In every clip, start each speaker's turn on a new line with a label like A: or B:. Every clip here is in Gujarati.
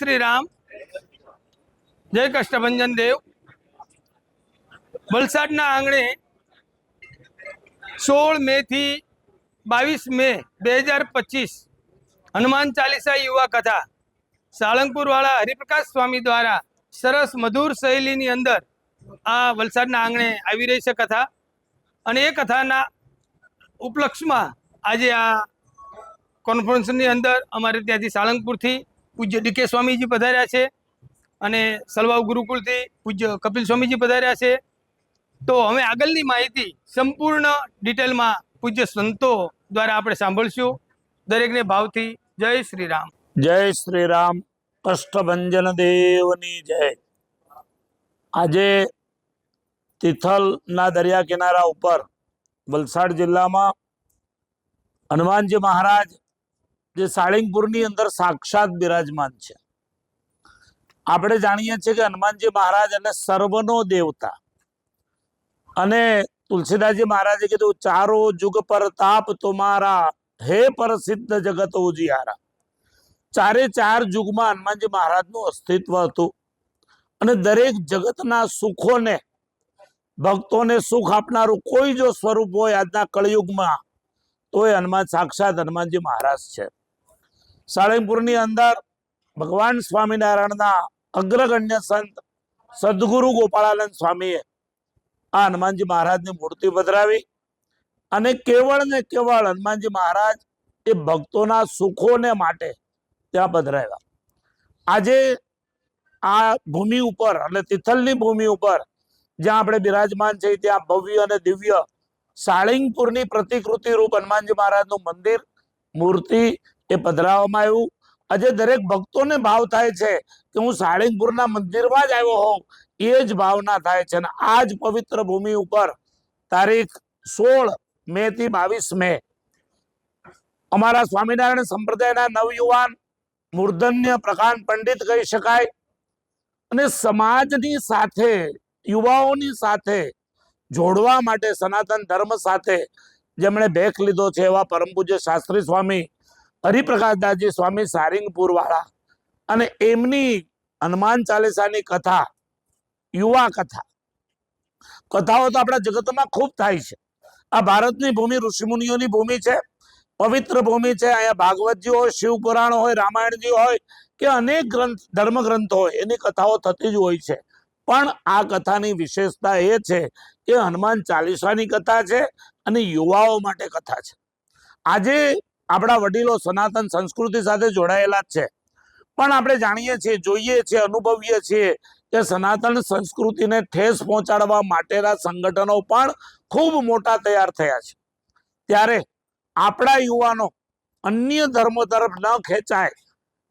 A: શ્રી રામ જય કષ્ટભંજન દેવ. વલસાડના આંગણે સોળ મે થી બાવીસ મે બે હજાર પચીસ હનુમાન ચાલીસા યુવા કથા સાળંગપુર વાળા હરિપ્રકાશ સ્વામી દ્વારા સરસ મધુર શૈલીની અંદર આ વલસાડના આંગણે આવી રહી છે કથા. અને એ કથાના ઉપલક્ષમાં આજે આ કોન્ફરન્સની અંદર અમારે ત્યાંથી સાળંગપુરથી પૂજ્ય ડીકે સ્વામીજી પધાર્યા છે અને સલવાવ ગુરુકુળથી પૂજ્ય કપિલ સ્વામીજી પધાર્યા છે. તો હવે આગળની માહિતી સંપૂર્ણ ડિટેલમાં પૂજ્ય સંતો દ્વારા આપણે સાંભળશું. દરેકને ભાવથી જય શ્રી રામ
B: જય શ્રી રામ કષ્ટભંજન દેવની જય. આજે તિથલના દરિયા કિનારા ઉપર વલસાડ જિલ્લામાં હનુમાનજી મહારાજ જે સાળિંગપુરની અંદર સાક્ષાત બિરાજમાન છે. આપણે જાણીએ છીએ કે હનુમાનજી મહારાજ એટલે સર્વનો દેવતા. અને તુલસીદાસજી મહારાજે કીધું, ચારો જુગ પર તાપ તુમારા, હે પ્રસિદ્ધ જગત ઉજિયારા. ચારે ચાર યુગમાં હનુમાનજી મહારાજનું અસ્તિત્વ હતું. અને દરેક જગતના સુખોને, ભક્તોને સુખ આપનારું કોઈ જો સ્વરૂપ હોય આજના કળિયુગમાં તો એ હનુમાન સાક્ષાત હનુમાનજી મહારાજ છે. સાળંગપુરની અંદર ભગવાન સ્વામિનારાયણના અગ્રગણ્ય સંત સદગુરુ ગોપાળાનંદ સ્વામીએ આ હનુમાનજી મહારાજની મૂર્તિ પધરાવી અને કેવળ ને કેવળ હનુમાનજી મહારાજ એ ભક્તોના સુખોને માટે ત્યાં પધરાવ્યા. આજે આ ભૂમિ ઉપર એટલે તિથલની ભૂમિ ઉપર જ્યાં આપણે બિરાજમાન છે ત્યાં ભવ્ય અને દિવ્ય સાળિંગપુરની પ્રતિકૃતિ રૂપ હનુમાનજી મહારાજનું મંદિર, મૂર્તિ એ પધરાવવામાં આવ્યું. આજે દરેક ભક્તોને ભાવ થાય છે કે હું સાળંગપુરના મંદિરમાં જ આવ્યો હોઉં. એ જ ભાવના થાય છે. અને આ જ પવિત્ર ભૂમિ ઉપર તારીખ સોળ મે થી બાવીસ મે અમારા સ્વામિનારાયણ સંપ્રદાયના નવયુવાન મૂર્ધન્ય પ્રકાંડ પંડિત કહી શકાય. અને સમાજની સાથે, યુવાઓની સાથે, જોડવા માટે સનાતન ધર્મ સાથે જેમણે ભેખ લીધો છે એવા પરમ પૂજ્ય શાસ્ત્રી સ્વામી હરિપ્રકાશદાસજી સ્વામી સારિંગપુર વાળા અને એમની હનુમાન ચાલીસાની કથા, યુવા કથા. કથાઓ તો આપણા જગતમાં ખૂબ થાય છે. આ ભારતની ભૂમિ, ઋષિમુનિઓની ભૂમિ છે, પવિત્ર ભૂમિ છે. અહીંયા ભાગવતજી હોય, શિવ પુરાણ હોય, રામાયણજી હોય કે અનેક ગ્રંથ, ધર્મગ્રંથો હોય, એની કથાઓ થતી જ હોય છે. પણ આ કથાની વિશેષતા એ છે કે હનુમાન ચાલીસાની કથા છે અને યુવાઓ માટે કથા છે. આજે આપણા વડીલો સનાતન સંસ્કૃતિ સાથે જોડાયેલા જ છે. પણ આપણે જાણીએ છીએ, જોઈએ છીએ, અનુભવીએ છીએ કે સનાતન સંસ્કૃતિને ઠેસ પહોંચાડવા માટેના સંગઠનો પણ ખૂબ મોટા તૈયાર થયા છે. ત્યારે આપણા યુવાનો અન્ય ધર્મો તરફ ન ખેંચાય,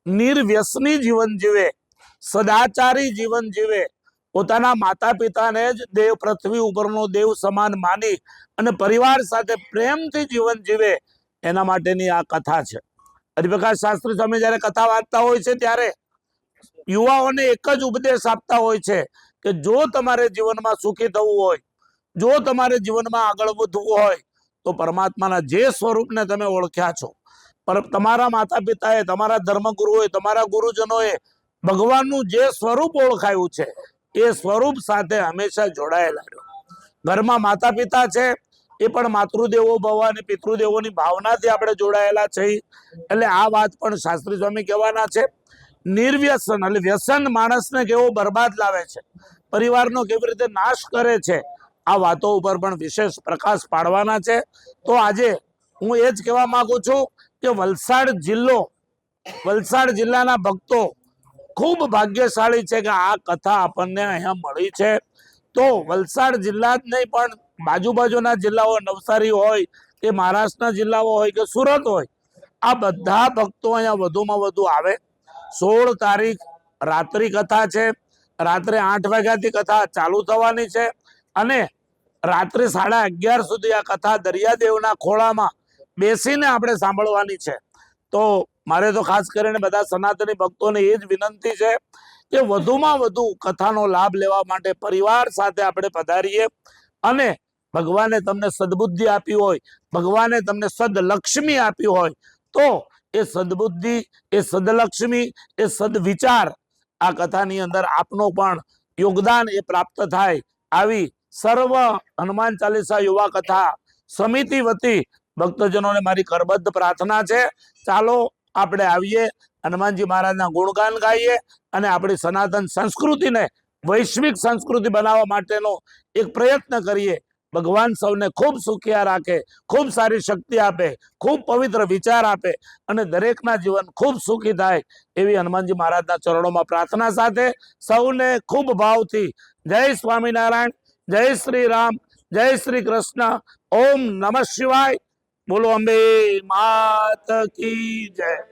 B: નિર્વ્યસની જીવન જીવે, સદાચારી જીવન જીવે, પોતાના માતા પિતાને જ દેવ પૃથ્વી ઉપરનો દેવ સમાન માની અને પરિવાર સાથે પ્રેમથી જીવન જીવે એના માટેની આ કથા છે. હરિપ્રકાશ શાસ્ત્રી સ્વામી જ્યારે કથા વાંચતા હોય છે ત્યારે યુવાઓને એક જ ઉપદેશ આપતા હોય છે કે જો તમારે જીવનમાં સુખી થવું હોય, જો તમારે જીવનમાં આગળ વધવું હોય, તો પરમાત્માના જે સ્વરૂપને તમે ઓળખ્યા છો, પર તમારા માતા પિતાએ તમારા ધર્મગુરુઓએ, તમારા ગુરુજનોએ ભગવાનનું જે સ્વરૂપ ઓળખાયું છે, એ સ્વરૂપ સાથે હંમેશા જોડાયેલા રહ્યો ઘરમાં માતા પિતા છે એ પણ માતૃદેવો ભવ અને પિતૃદેવોની ભાવનાથી આપણે જોડાયેલા છે. એટલે આ વાત પણ શાસ્ત્રી સ્વામી કહેવાના છે. નિર્વ્યસન એટલે વ્યસન માણસને કેવો બરબાદ લાવે છે. પરિવારનો કેવી રીતે નાશ કરે છે. આ વાતો ઉપર પણ વિશેષ પ્રકાશ પાડવાના છે. તો આજે હું એ જ કહેવા માંગુ છું કે વલસાડ જિલ્લો, વલસાડ જિલ્લાના ભક્તો ખૂબ ભાગ્યશાળી છે કે આ કથા આપણને અહીંયા મળી છે. તો વલસાડ જિલ્લા જ નહીં પણ બાજુ બાજુના જિલ્લાઓ નવસારી હોય કે મહારાષ્ટ્રના જિલ્લાઓ હોય કે સુરત હોય, આ બધા ભક્તો અહીંયા વધુમાં વધુ આવે. સોળ તારીખ રાત્રિ કથા છે, રાત્રે આઠ વાગ્યાથી કથા ચાલુ થવાની છે અને રાત્રે સાડા અગિયાર સુધી આ કથા દરિયાદેવના ખોળામાં બેસીને આપણે સાંભળવાની છે. તો મારે તો ખાસ કરીને બધા સનાતની ભક્તોને એ જ વિનંતી છે કે વધુમાં વધુ કથાનો લાભ લેવા માટે પરિવાર સાથે આપણે પધારીએ અને ભગવાને તમને સદબુદ્ધિ આપી હોય, ભગવાને તમને સદલક્ષ્મી આપી હોય, તો એ સદબુદ્ધિ, એ સદલક્ષ્મી, એ સદવિચાર આ કથાની અંદર આપનો પણ યોગદાન એ પ્રાપ્ત થાય આવી સર્વ હનુમાન ચાલીસા યુવા કથા સમિતિ વતી ભક્તજનોને મારી કરબદ્ધ પ્રાર્થના છે. ચાલો આપણે આવીએ, હનુમાનજી મહારાજના ગુણગાન ગાઈએ અને આપણી સનાતન સંસ્કૃતિને વૈશ્વિક સંસ્કૃતિ બનાવવા માટેનો એક પ્રયત્ન કરીએ. ભગવાન સૌને ખૂબ સુખિયા રાખે, ખૂબ સારી શક્તિ આપે, ખૂબ પવિત્ર વિચાર આપે અને દરેકના જીવન ખૂબ સુખી થાય એવી હનુમાનજી મહારાજના ચરણોમાં પ્રાર્થના સાથે સૌને ખૂબ ભાવથી જય સ્વામિનારાયણ, જય શ્રી રામ, જય શ્રી કૃષ્ણ, ઓમ નમઃ શિવાય. બોલો અંબે માત કી જય.